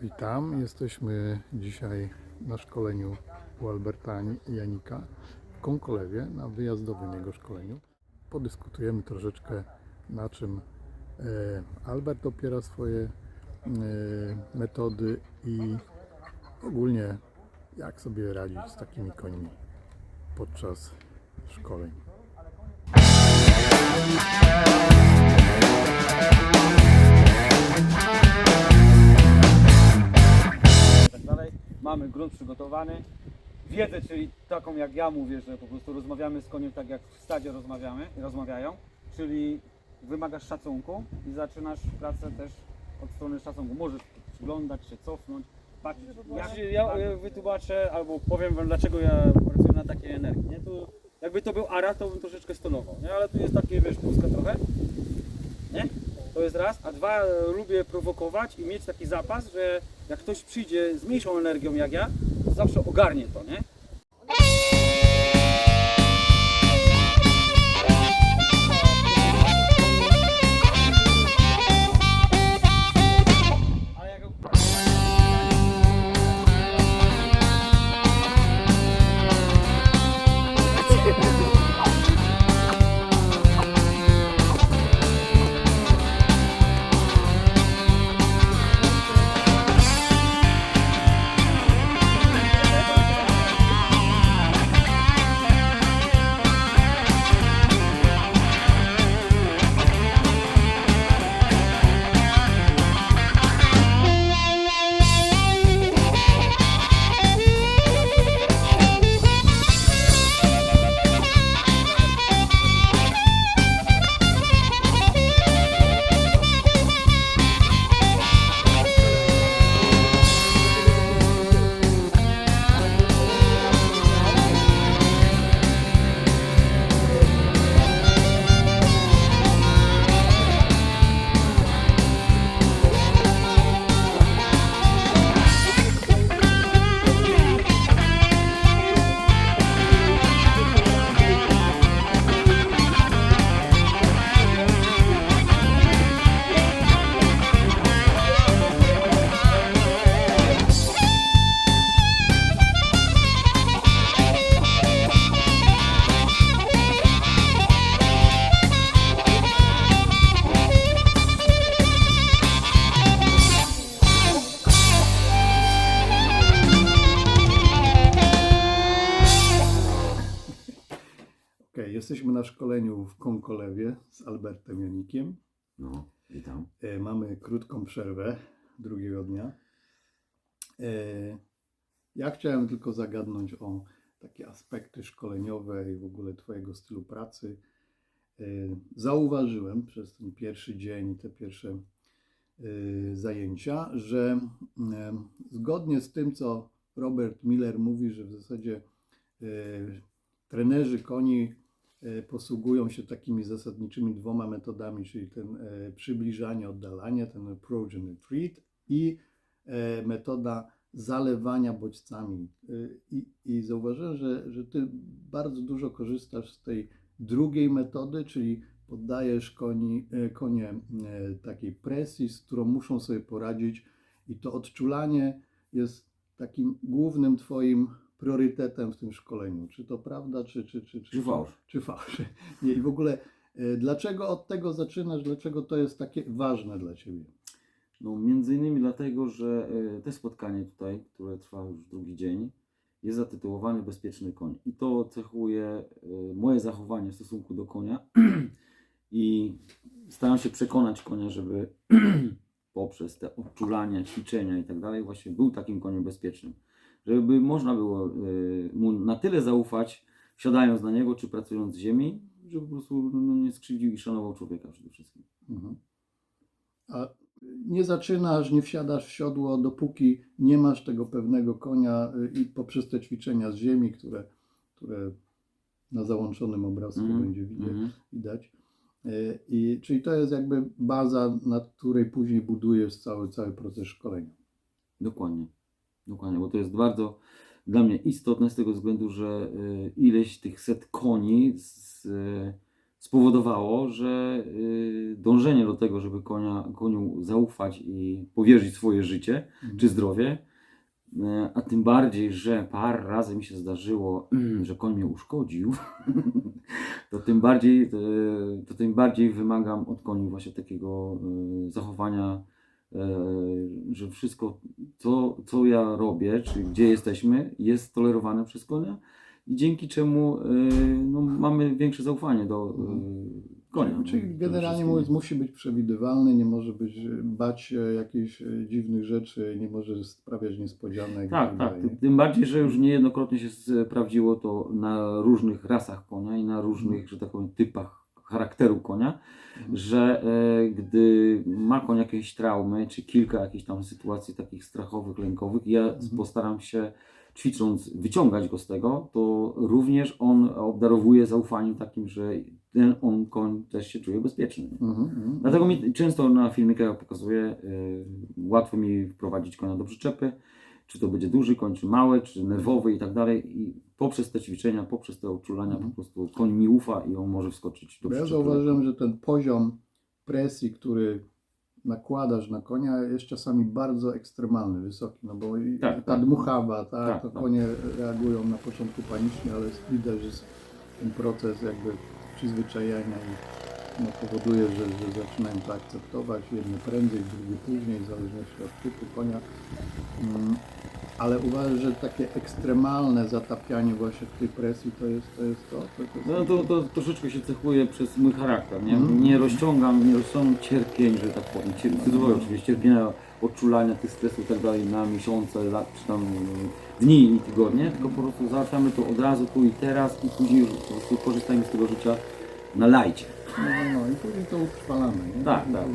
Witam, jesteśmy dzisiaj na szkoleniu u Alberta Janika w Konkolewie, na wyjazdowym jego szkoleniu. Podyskutujemy troszeczkę na czym e, Albert opiera swoje e, metody i ogólnie jak sobie radzić z takimi końmi podczas szkoleń. Grunt przygotowany. Wiedzę, czyli taką jak ja mówię, że po prostu rozmawiamy z koniem tak jak w stadzie rozmawiamy, rozmawiają, czyli wymagasz szacunku i zaczynasz pracę też od strony szacunku. Możesz przyglądać się, cofnąć, patrzeć. jak- Znaczy, ja e, wytłumaczę albo powiem wam dlaczego ja pracuję na takiej energii. Nie? Tu, jakby to był ara, to bym troszeczkę stonował, nie? ale tu jest takie wiesz, puska trochę. Nie? To jest raz, a dwa lubię prowokować i mieć taki zapas, że jak ktoś przyjdzie z mniejszą energią jak ja, zawsze ogarnie to, nie? Jesteśmy na szkoleniu w Konkolewie z Albertem Janikiem. No, witam. E, Mamy krótką przerwę drugiego dnia. E, Ja chciałem tylko zagadnąć o takie aspekty szkoleniowe i w ogóle Twojego stylu pracy. E, Zauważyłem przez ten pierwszy dzień, te pierwsze zajęcia, że zgodnie z tym, co Robert Miller mówi, że w zasadzie trenerzy koni posługują się takimi zasadniczymi dwoma metodami, czyli ten e, przybliżanie, oddalanie, ten approach and retreat i e, metoda zalewania bodźcami. E, I, i zauważyłem, że, że ty bardzo dużo korzystasz z tej drugiej metody, czyli poddajesz koni, e, konie e, takiej presji, z którą muszą sobie poradzić i to odczulanie jest takim głównym twoim priorytetem w tym szkoleniu. Czy to prawda, czy, czy, czy, czy, Czy fałsz? czy fałsz. Nie, i w ogóle e, dlaczego od tego zaczynasz, dlaczego to jest takie ważne dla Ciebie? No, między innymi dlatego, że te spotkanie tutaj, które trwa już drugi dzień, jest zatytułowane Bezpieczny koń. I to cechuje e, moje zachowanie w stosunku do konia. I staram się przekonać konia, żeby poprzez te odczulania, ćwiczenia i tak dalej, właśnie był takim koniem bezpiecznym. Żeby można było e, mu na tyle zaufać, siadając na niego czy pracując z ziemi, żeby po prostu no, nie skrzywdził i szanował człowieka przede wszystkim. Mhm. A nie zaczynasz, nie wsiadasz w siodło, dopóki nie masz tego pewnego konia y, i poprzez te ćwiczenia z ziemi, które, które na załączonym obrazku Mhm, będzie widać. mhm. widać. Y, I, czyli to jest jakby baza, na której później budujesz cały, cały proces szkolenia. Dokładnie. Dokładnie, bo to jest bardzo dla mnie istotne z tego względu, że y, ileś tych set koni z, y, spowodowało, że y, dążenie do tego, żeby konia, koniu zaufać i powierzyć swoje życie Mhm. czy zdrowie, a tym bardziej, że parę razy mi się zdarzyło, że koń mnie uszkodził, to tym bardziej, to tym bardziej wymagam od koni właśnie takiego zachowania, że wszystko, co, co ja robię, czy gdzie jesteśmy, jest tolerowane przez konia i dzięki czemu y, no, mamy większe zaufanie do y, konia. Czyli, generalnie mówiąc, musi być przewidywalny, nie może być e, bać się jakichś e, dziwnych rzeczy, nie może sprawiać niespodzianek. Tak, tak. dalej, Tym- bardziej, że już niejednokrotnie się sprawdziło to na różnych rasach konia i na różnych, że tak powiem, typach charakteru konia, Mhm. że e, gdy ma koń jakieś traumy, czy kilka jakichś tam sytuacji takich strachowych, lękowych, ja Mhm. postaram się ćwicząc wyciągać go z tego, to również on obdarowuje zaufaniem takim, że ten on koń też się czuje bezpieczny. Mhm, mhm. Dlatego mi często na filmikach pokazuję, y, łatwo mi wprowadzić konia do przyczepy, czy to będzie duży koń, czy mały, czy nerwowy i tak dalej. I poprzez te ćwiczenia, poprzez te odczulania Mhm. po prostu koń mi ufa i on może wskoczyć do ja zauważyłem, że ten poziom presji, który nakładasz na konia jest czasami bardzo ekstremalny, wysoki, no bo Tak, ta tak. dmuchawa, tak, Tak, to tak. konie reagują na początku panicznie, ale widać, że ten proces jakby przyzwyczajenia i no, powoduje, że, że zaczynają to akceptować, jedne prędzej, drugie później, w zależności od typu konia. Mm, ale uważam, że takie ekstremalne zatapianie właśnie w tej presji to jest to. Jest to, to, jest No to, to troszeczkę się cechuje przez mój charakter. Nie, Mhm. nie rozciągam, nie rozciągam cierpień, że tak powiem. Cier, w cudzysłowie oczywiście cierpienia, odczulania tych stresów i tak dalej na miesiące, lat, czy tam y, dni i tygodnie, tylko po prostu załatwiamy to od razu, tu i teraz i później już po prostu korzystajmy z tego życia na lajcie. No, no, i później to utrwalamy. Nie? Tak, tak.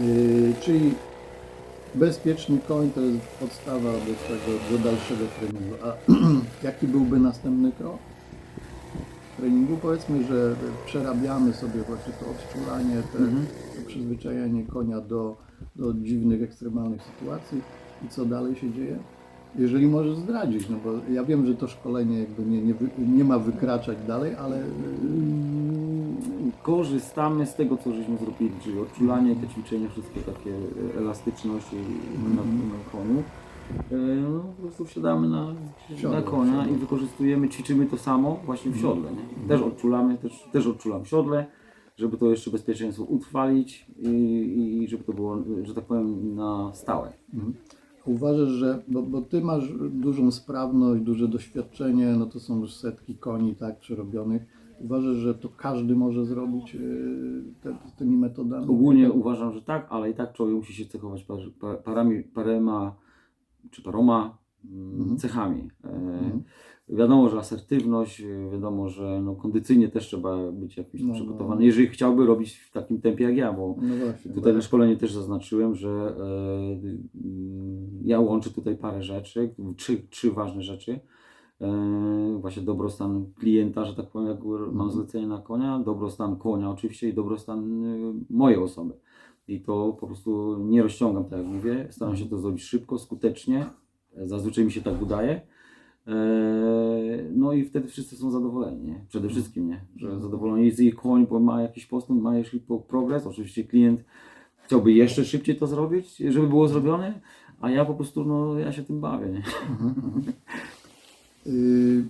Yy, czyli bezpieczny koń to jest podstawa do tego, do dalszego treningu. A jaki byłby następny krok treningu? Powiedzmy, że przerabiamy sobie właśnie to odczulanie, te, Mhm. to przyzwyczajenie konia do, do dziwnych, ekstremalnych sytuacji i co dalej się dzieje? Jeżeli możesz zdradzić, no bo ja wiem, że to szkolenie jakby nie, nie, nie ma wykraczać dalej, ale yy, Korzystamy z tego, co żeśmy zrobili, czyli odczulanie, te ćwiczenia, wszystkie takie e, elastyczności na, na koniu. E, No, po prostu wsiadamy na, na konia i wykorzystujemy, ćwiczymy to samo właśnie w siodle. Nie? Też odczulamy, też, też odczulam w siodle, żeby to jeszcze bezpieczeństwo utrwalić i, i żeby to było, że tak powiem, na stałe. Uważasz, że, bo, bo ty masz dużą sprawność, duże doświadczenie, no to są już setki koni, tak, przerobionych. Uważasz, że to każdy może zrobić yy, te, tymi metodami? Ogólnie uważam, że tak, ale i tak człowiek musi się cechować par, par, parami, parema czy paroma mm, Mhm. cechami. E, Mhm. Wiadomo, że asertywność, e, wiadomo, że no, kondycyjnie też trzeba być jakoś No, przygotowany, no. jeżeli chciałby robić w takim tempie jak ja, bo No właśnie. tutaj bo- na szkoleniu też zaznaczyłem, że e, mm, ja łączę tutaj parę rzeczy, trzy, trzy ważne rzeczy. E, właśnie dobrostan klienta, że tak powiem, jak mam Mhm. zlecenie na konia, dobrostan konia oczywiście i dobrostan e, mojej osoby. I to po prostu nie rozciągam, tak jak mówię. Staram się to zrobić szybko, skutecznie. E, Zazwyczaj mi się tak udaje. E, No i wtedy wszyscy są zadowoleni, nie? przede wszystkim, nie? że zadowolony jest ich koń, bo ma jakiś postęp, ma jakiś progres. Oczywiście klient chciałby jeszcze szybciej to zrobić, żeby było zrobione, a ja po prostu, no ja się tym bawię. Nie? Yy,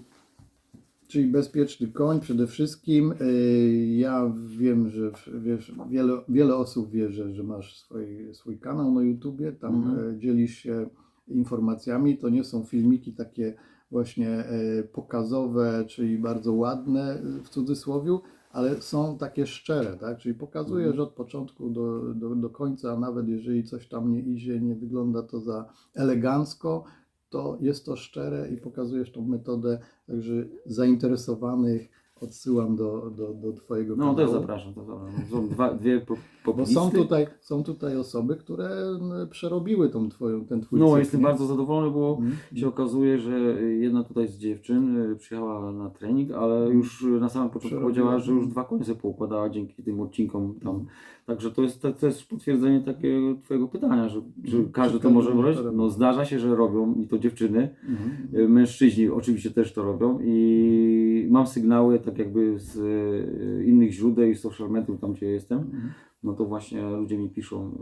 czyli bezpieczny koń przede wszystkim. Yy, ja wiem, że wiesz, wiele, wiele osób wie, że, że masz swój, swój kanał na YouTubie, tam Mhm. e, dzielisz się informacjami. To nie są filmiki takie właśnie e, pokazowe, czyli bardzo ładne w cudzysłowie, ale są takie szczere, tak? Czyli pokazujesz Mhm. od początku do, do, do końca, a nawet jeżeli coś tam nie idzie, nie wygląda to za elegancko, to jest to szczere i pokazujesz tą metodę, także zainteresowanych odsyłam do, do, do Twojego No kanału. też zapraszam. To zapraszam. Są dwa, dwie po, Bo poplisty. są tutaj, są tutaj osoby, które m, przerobiły tą twoją, ten Twój No cykl, jestem nie? bardzo zadowolony, bo Mhm. się okazuje, że jedna tutaj z dziewczyn y, przyjechała na trening, ale już na samym początku Przerobiła. powiedziała, że już dwa konie sobie poukładała dzięki tym odcinkom tam. Mhm. Także to jest, to, to jest potwierdzenie takiego twojego pytania, że, że Mhm. każdy to może robić. to? No zdarza się, że robią i to dziewczyny. Mhm. Y, Mężczyźni oczywiście też to robią i mam sygnały tak jakby z e, innych źródeł i social mediów, tam gdzie jestem, Mhm. no to właśnie ludzie mi piszą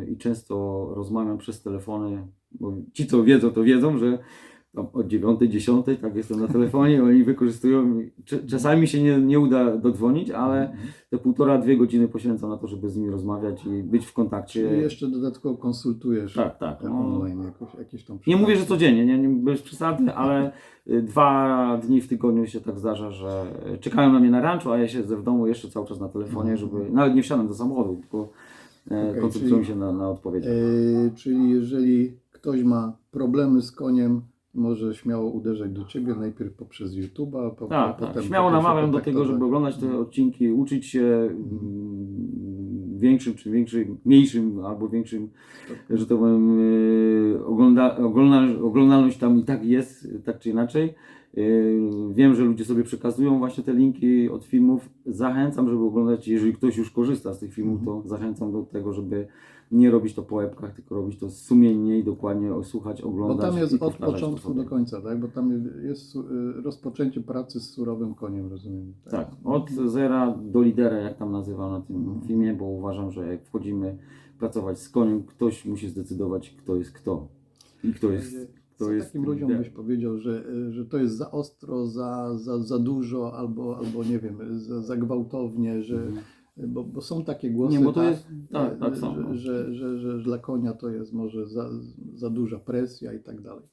e, i często rozmawiam przez telefony, bo ci co wiedzą, to wiedzą, że tam od 9, 10, tak jestem na telefonie, oni wykorzystują, czasami się nie, nie uda dodzwonić, ale Mhm. te półtora, dwie godziny poświęcam na to, żeby z nimi rozmawiać i być w kontakcie. Czyli jeszcze dodatkowo konsultujesz Tak, tak. No, online jakoś, jakieś tam nie mówię, że codziennie, nie, nie bez przesady, ale y, dwa dni w tygodniu się tak zdarza, że y, czekają na mnie na ranczu, a ja siedzę w domu jeszcze cały czas na telefonie, Mhm. żeby nawet nie wsiadam do samochodu, tylko e, Okej, koncentruję się na, na odpowiedzi. E, czyli jeżeli ktoś ma problemy z koniem, może śmiało uderzać do Ciebie najpierw poprzez YouTube'a, po, Tak, potem tak. Śmiało potem się namawiam do tego, żeby oglądać te odcinki, uczyć się mm, większym czy większym, mniejszym albo większym, że to powiem, ogląda, ogląda, oglądalność tam i tak jest, tak czy inaczej. Yy, Wiem, że ludzie sobie przekazują właśnie te linki od filmów. Zachęcam, żeby oglądać, jeżeli ktoś już korzysta z tych filmów, to zachęcam do tego, żeby nie robić to po łebkach, tylko robić to sumiennie i dokładnie słuchać, Bo oglądać tam i jest od początku do końca, tak? Bo tam jest y, rozpoczęcie pracy z surowym koniem, rozumiem. Tak, od zera do lidera, jak tam nazywa na tym Mhm. filmie, bo uważam, że jak wchodzimy pracować z koniem, ktoś musi zdecydować, kto jest kto. I kto jest. Co To jest takim ludziom byś powiedział, że, y, że to jest za ostro, za, za, za dużo, albo, albo nie wiem, za, za gwałtownie, że, Mhm. bo, bo są takie głosy, Nie, bo to tak, jest. Tak, tak, y, są. że, że, że, że dla konia to jest może za, za duża presja i tak dalej.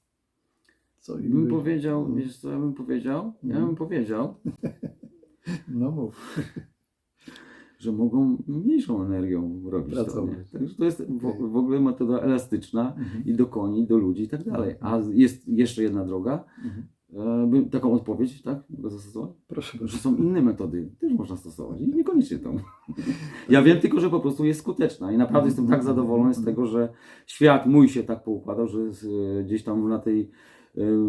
Co Bym byś- powiedział, wiesz co ja bym powiedział? Ja Mhm. bym powiedział, No mów. Że mogą mniejszą energią robić to. Pracować. Nie? Także to jest w, w ogóle metoda elastyczna Mhm. i do koni, do ludzi i tak dalej. A jest jeszcze jedna droga, Mhm. e, bym, taką odpowiedź, tak? Mogę zastosować? Proszę że bardzo. są inne metody, też można stosować i niekoniecznie tą. Ja wiem tylko, że po prostu jest skuteczna i naprawdę jestem tak zadowolony z tego, że świat mój się tak poukładał, że gdzieś tam na tej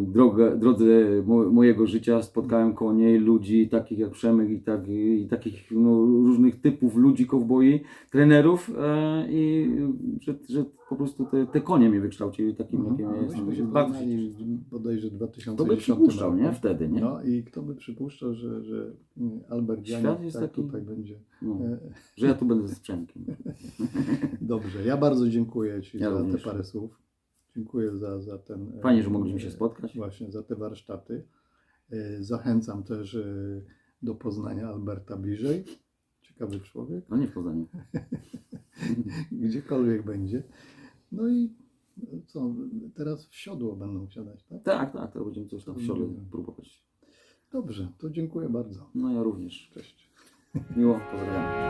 drogę, drodze mo, mojego życia spotkałem konie, ludzi takich jak Przemek i, tak, i takich no, różnych typów ludzi, kowboi, trenerów e, i że, że po prostu te, te konie mnie wykształciły takim, jakim ja No, jestem. się Bardzo bodajże w To 2010 by przypuszczał, roku. nie? Wtedy, nie? No i kto by przypuszczał, że, że mm, Albert jest tak taki- tutaj będzie. No, E, że ja tu będę z Przemkiem. Dobrze, ja bardzo dziękuję Ci Ja za również. te parę słów. Dziękuję za, za ten. e, Fajnie, że mogliśmy się e, spotkać. Właśnie za te warsztaty. E, Zachęcam też e, do poznania Alberta bliżej. Ciekawy człowiek, No nie w Poznaniu. gdziekolwiek będzie. No i co, teraz w siodło będą siadać, tak? Tak, tak, to będziemy coś tam w siole próbować. Dobrze, to dziękuję bardzo. No ja również. Cześć. Miło, pozdrawiam.